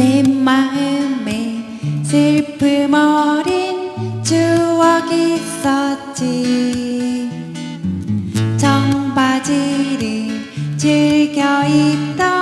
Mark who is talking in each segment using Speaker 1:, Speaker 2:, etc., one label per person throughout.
Speaker 1: 내 마음에 슬픔 어린 추억이 있었지. 청바지를 즐겨 입던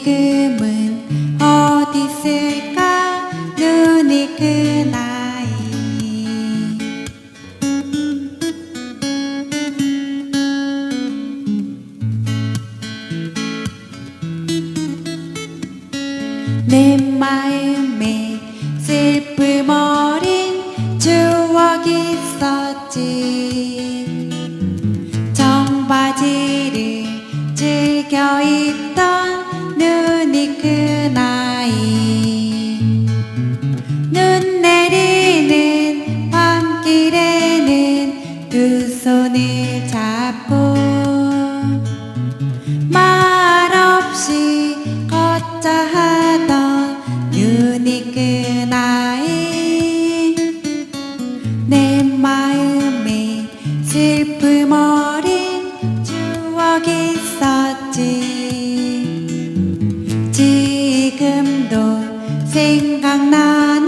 Speaker 1: 지금은 어디 있을까? 눈이 큰 아이. 내 마음에 슬픔 어린 추억 있었지 즐겨 입던 눈이 큰 아이. 눈 내리는 밤길에는 두 손을 잡고 있었지. 지금도 생각나